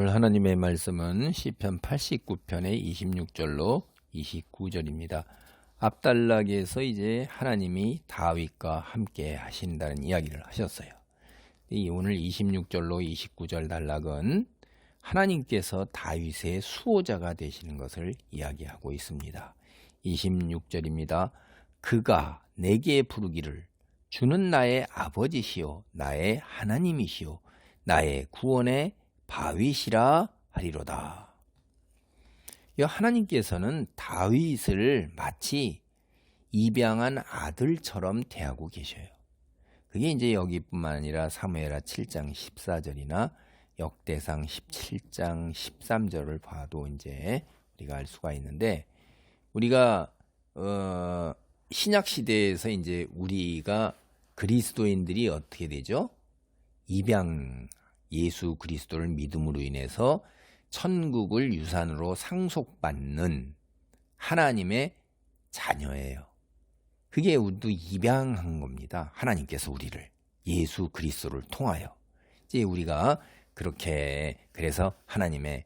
오늘 하나님의 말씀은 시편 89편의 26절로 29절입니다. 앞단락에서 이제 하나님이 다윗과 함께 하신다는 이야기를 하셨어요. 이 오늘 26절로 29절 단락은 하나님께서 다윗의 수호자가 되시는 것을 이야기하고 있습니다. 26절입니다. 그가 내게 부르기를 주는 나의 아버지시요 나의 하나님이시요 나의 구원의 바윗이라 하리로다. 이 하나님께서는 다윗을 마치 입양한 아들처럼 대하고 계셔요. 그게 이제 여기뿐만 아니라 사무엘하 7장 14절이나 역대상 17장 13절을 봐도 이제 우리가 알 수가 있는데 우리가 어 신약 시대에서 이제 우리가 그리스도인들이 어떻게 되죠? 입양 예수 그리스도를 믿음으로 인해서 천국을 유산으로 상속받는 하나님의 자녀예요. 그게 우리도 입양한 겁니다. 하나님께서 우리를 예수 그리스도를 통하여 이제 우리가 그렇게 그래서 하나님의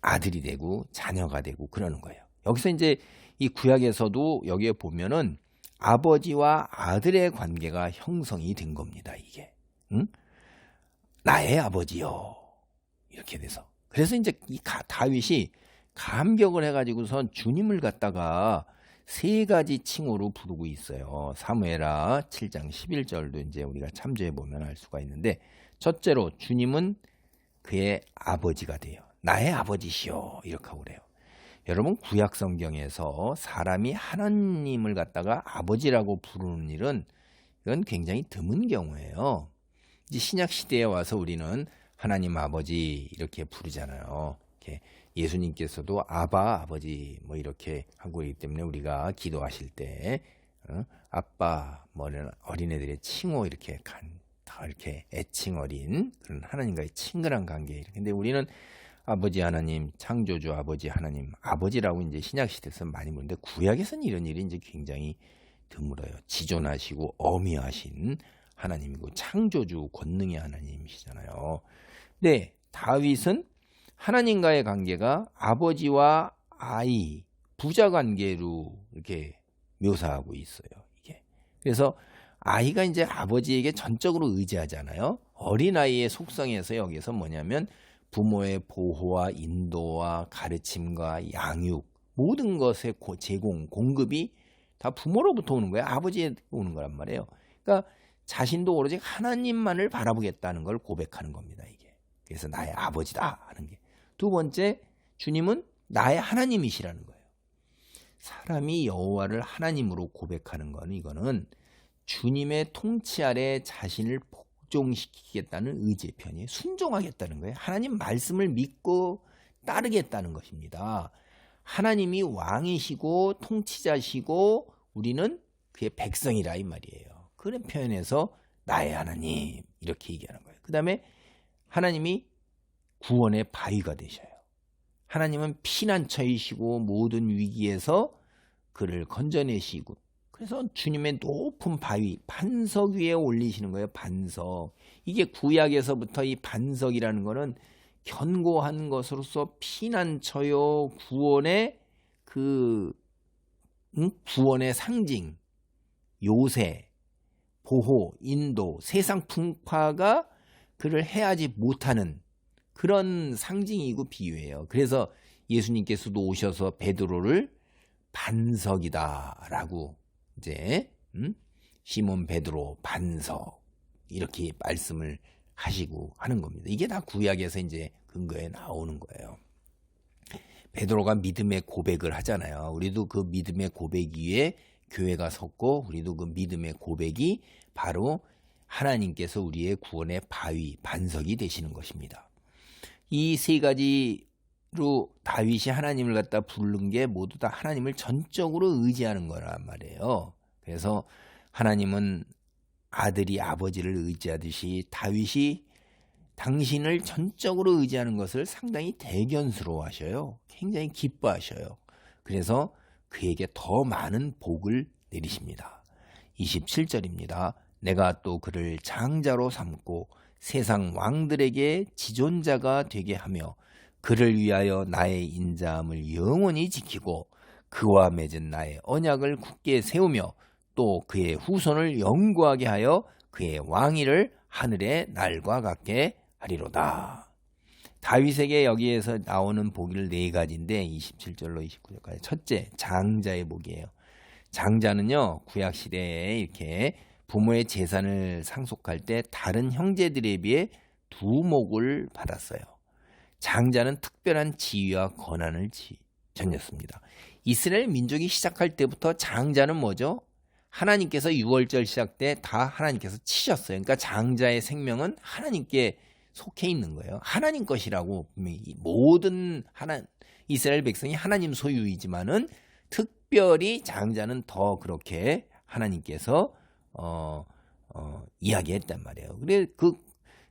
아들이 되고 자녀가 되고 그러는 거예요. 여기서 이제 이 구약에서도 여기에 보면은 아버지와 아들의 관계가 형성이 된 겁니다. 이게 응? 나의 아버지요 이렇게 돼서 그래서 이제 이 다윗이 감격을 해가지고선 주님을 갖다가 세 가지 칭호로 부르고 있어요. 사무에라 7장 11절도 이제 우리가 참조해 보면 알 수가 있는데 첫째로 주님은 그의 아버지가 돼요. 나의 아버지시오 이렇게 하고 그래요. 여러분 구약 성경에서 사람이 하나님을 갖다가 아버지라고 부르는 일은 이건 굉장히 드문 경우예요. 이제 신약 시대에 와서 우리는 하나님 아버지 이렇게 부르잖아요. 이렇게 예수님께서도 아바 아버지 뭐 이렇게 하고 있기 때문에 우리가 기도하실 때 어? 아빠 뭐 어린애들의 칭호 이렇게 간, 다 이렇게 애칭 어린 그런 하나님과의 친근한 관계. 근데 우리는 아버지 하나님, 창조주 아버지 하나님, 아버지라고 이제 신약 시대에서 많이 부르는데 구약에서는 이런 일이 이제 굉장히 드물어요. 지존하시고 어미하신 하나님이고 창조주 권능의 하나님이시잖아요. 네, 다윗은 하나님과의 관계가 아버지와 아이, 부자 관계로 이렇게 묘사하고 있어요. 이게. 그래서 아이가 이제 아버지에게 전적으로 의지하잖아요. 어린아이의 속성에서 여기서 뭐냐면 부모의 보호와 인도와 가르침과 양육 모든 것의 제공, 공급이 다 부모로부터 오는 거예요. 아버지에 오는 거란 말이에요. 그러니까 자신도 오로지 하나님만을 바라보겠다는 걸 고백하는 겁니다. 이게. 그래서 나의 아버지다 하는 게. 두 번째, 주님은 나의 하나님이시라는 거예요. 사람이 여호와를 하나님으로 고백하는 거는 이거는 주님의 통치 아래 자신을 복종시키겠다는 의지의 편이 순종하겠다는 거예요. 하나님 말씀을 믿고 따르겠다는 것입니다. 하나님이 왕이시고 통치자시고 우리는 그의 백성이라 이 말이에요. 그런 표현에서 나의 하나님 이렇게 얘기하는 거예요. 그 다음에 하나님이 구원의 바위가 되셔요. 하나님은 피난처이시고 모든 위기에서 그를 건져내시고 그래서 주님의 높은 바위, 반석 위에 올리시는 거예요. 반석. 이게 구약에서부터 이 반석이라는 거는 견고한 것으로서 피난처요, 구원의 그 응? 구원의 상징, 요새, 보호, 인도, 세상 풍파가 그를 해하지 못하는 그런 상징이고 비유예요. 그래서 예수님께서도 오셔서 베드로를 반석이다라고 이제 음? 시몬 베드로 반석 이렇게 말씀을 하시고 하는 겁니다. 이게 다 구약에서 이제 근거에 나오는 거예요. 베드로가 믿음의 고백을 하잖아요. 우리도 그 믿음의 고백 위에 교회가 섰고 우리도 그 믿음의 고백이 바로 하나님께서 우리의 구원의 바위 반석이 되시는 것입니다. 이 세 가지로 다윗이 하나님을 갖다 부른 게 모두 다 하나님을 전적으로 의지하는 거란 말이에요. 그래서 하나님은 아들이 아버지를 의지하듯이 다윗이 당신을 전적으로 의지하는 것을 상당히 대견스러워 하셔요. 굉장히 기뻐하셔요. 그래서 그에게 더 많은 복을 내리십니다. 27절입니다. 내가 또 그를 장자로 삼고 세상 왕들에게 지존자가 되게 하며 그를 위하여 나의 인자함을 영원히 지키고 그와 맺은 나의 언약을 굳게 세우며 또 그의 후손을 영구하게 하여 그의 왕위를 하늘의 날과 같게 하리로다. 다윗에게 여기에서 나오는 복일 네 가지인데 27절로 29절까지 첫째 장자의 복이에요. 장자는요 구약 시대에 이렇게 부모의 재산을 상속할 때 다른 형제들에 비해 두 목을 받았어요. 장자는 특별한 지위와 권한을 전했습니다. 이스라엘 민족이 시작할 때부터 장자는 뭐죠? 하나님께서 6월절 시작 때 다 하나님께서 치셨어요. 그러니까 장자의 생명은 하나님께 속해 있는 거예요. 하나님 것이라고 모든 하나 이스라엘 백성이 하나님 소유이지만은 특별히 장자는 더 그렇게 하나님께서 어, 어, 이야기했단 말이에요. 그래 그,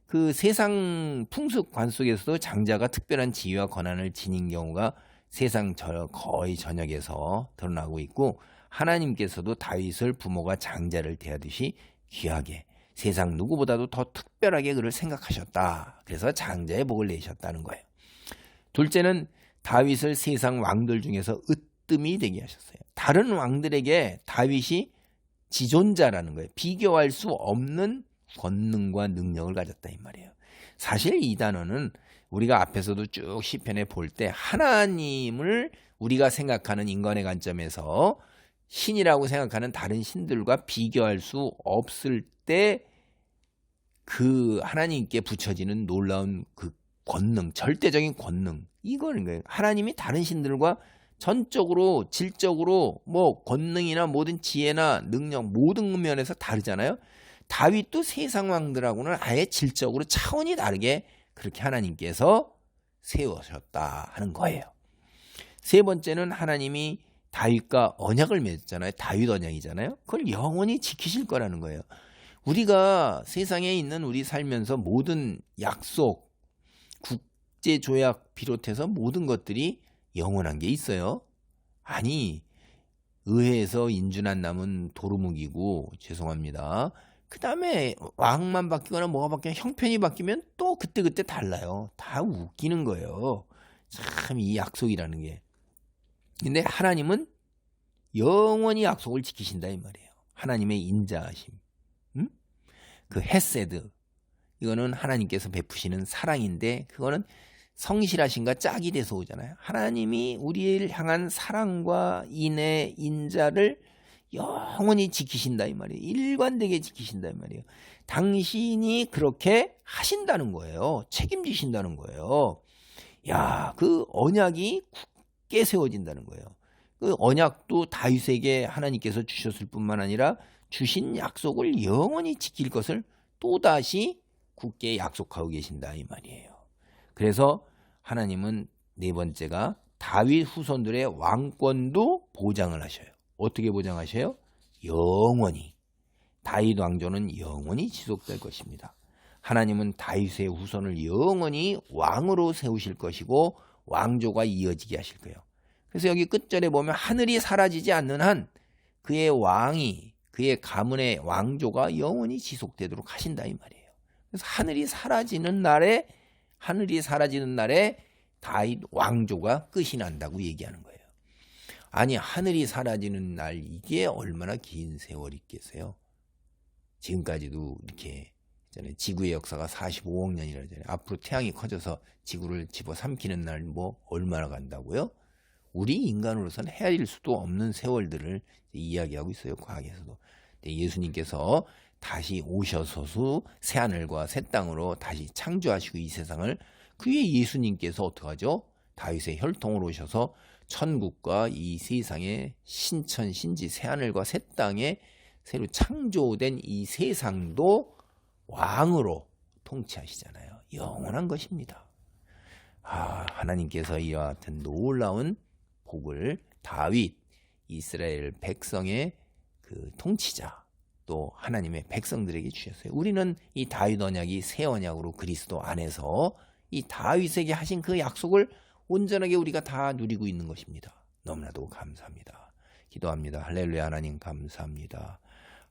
그 세상 풍습관 속에서도 장자가 특별한 지위와 권한을 지닌 경우가 세상 저 거의 전역에서 드러나고 있고 하나님께서도 다윗을 부모가 장자를 대하듯이 귀하게 세상 누구보다도 더 특별하게 그를 생각하셨다. 그래서 장자의 복을 내셨다는 거예요. 둘째는 다윗을 세상 왕들 중에서 으뜸이 되게 하셨어요. 다른 왕들에게 다윗이 지존자라는 거예요. 비교할 수 없는 권능과 능력을 가졌다 이 말이에요. 사실 이 단어는 우리가 앞에서도 쭉 시편에 볼 때 하나님을 우리가 생각하는 인간의 관점에서 신이라고 생각하는 다른 신들과 비교할 수 없을 때 그 하나님께 붙여지는 놀라운 그 권능, 절대적인 권능 이거는 거예요. 하나님이 다른 신들과 전적으로 질적으로 뭐 권능이나 모든 지혜나 능력 모든 면에서 다르잖아요. 다윗도 세상 왕들하고는 아예 질적으로 차원이 다르게 그렇게 하나님께서 세우셨다 하는 거예요. 세 번째는 하나님이 다윗과 언약을 맺었잖아요. 다윗 언약이잖아요. 그걸 영원히 지키실 거라는 거예요. 우리가 세상에 있는 우리 살면서 모든 약속, 국제 조약 비롯해서 모든 것들이 영원한 게 있어요. 아니, 의회에서 인준한 남은 도루묵이고 죄송합니다. 그 다음에 왕만 바뀌거나 뭐가 바뀌면 형편이 바뀌면 또 그때그때 달라요. 다 웃기는 거예요. 참 이 약속이라는 게. 근데 하나님은 영원히 약속을 지키신다 이 말이에요. 하나님의 인자하심. 음? 그 헤세드. 이거는 하나님께서 베푸시는 사랑인데 그거는 성실하신가 짝이 돼서 오잖아요. 하나님이 우리를 향한 사랑과 인애, 인자를 영원히 지키신다 이 말이에요. 일관되게 지키신다 이 말이에요. 당신이 그렇게 하신다는 거예요. 책임지신다는 거예요. 야, 그 언약이 굳게 세워진다는 거예요. 그 언약도 다윗에게 하나님께서 주셨을 뿐만 아니라 주신 약속을 영원히 지킬 것을 또다시 굳게 약속하고 계신다 이 말이에요. 그래서 하나님은 네 번째가 다윗 후손들의 왕권도 보장을 하셔요. 어떻게 보장하셔요? 영원히. 다윗 왕조는 영원히 지속될 것입니다. 하나님은 다윗의 후손을 영원히 왕으로 세우실 것이고 왕조가 이어지게 하실 거예요. 그래서 여기 끝절에 보면 하늘이 사라지지 않는 한 그의 왕이 그의 가문의 왕조가 영원히 지속되도록 하신다 이 말이에요. 그래서 하늘이 사라지는 날에 하늘이 사라지는 날에 다윗 왕조가 끝이 난다고 얘기하는 거예요. 아니 하늘이 사라지는 날 이게 얼마나 긴 세월이 있겠어요? 지금까지도 이렇게 있잖아요. 지구의 역사가 45억 년이라잖아요. 앞으로 태양이 커져서 지구를 집어 삼키는 날 뭐 얼마나 간다고요? 우리 인간으로서는 헤아릴 수도 없는 세월들을 이야기하고 있어요. 과학에서도. 예수님께서 다시 오셔서 새 하늘과 새 땅으로 다시 창조하시고 이 세상을 그의 예수님께서 어떡하죠? 다윗의 혈통으로 오셔서 천국과 이 세상의 신천 신지 새 하늘과 새 땅에 새로 창조된 이 세상도 왕으로 통치하시잖아요. 영원한 것입니다. 아, 하나님께서 이와 같은 놀라운 복을 다윗 이스라엘 백성의 그 통치자 또 하나님의 백성들에게 주셨어요. 우리는 이 다윗 언약이 새 언약으로 그리스도 안에서 이 다윗에게 하신 그 약속을 온전하게 우리가 다 누리고 있는 것입니다. 너무나도 감사합니다. 기도합니다. 할렐루야 하나님 감사합니다.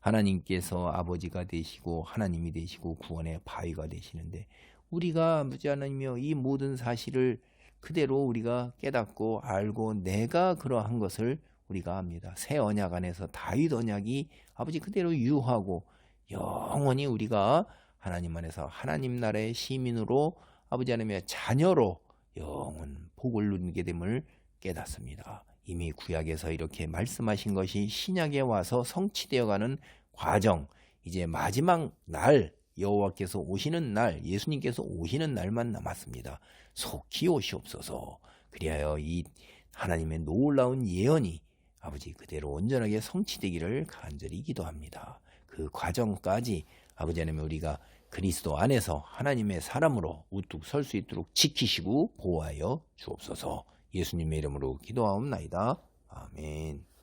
하나님께서 아버지가 되시고 하나님이 되시고 구원의 바위가 되시는데 우리가 아버지 하나님이여 이 모든 사실을 그대로 우리가 깨닫고 알고 내가 그러한 것을 우리가 압니다. 새 언약 안에서 다윗 언약이 아버지 그대로 유하고 영원히 우리가 하나님 안에서 하나님 나라의 시민으로 아버지 하나님의 자녀로 영원 복을 누리게 됨을 깨닫습니다. 이미 구약에서 이렇게 말씀하신 것이 신약에 와서 성취되어가는 과정, 이제 마지막 날 여호와께서 오시는 날, 예수님께서 오시는 날만 남았습니다. 속히 오시옵소서. 그리하여 이 하나님의 놀라운 예언이 아버지 그대로 온전하게 성취되기를 간절히 기도합니다. 그 과정까지 아버지 하나님 우리가 그리스도 안에서 하나님의 사람으로 우뚝 설 수 있도록 지키시고 보호하여 주옵소서. 예수님의 이름으로 기도하옵나이다. 아멘.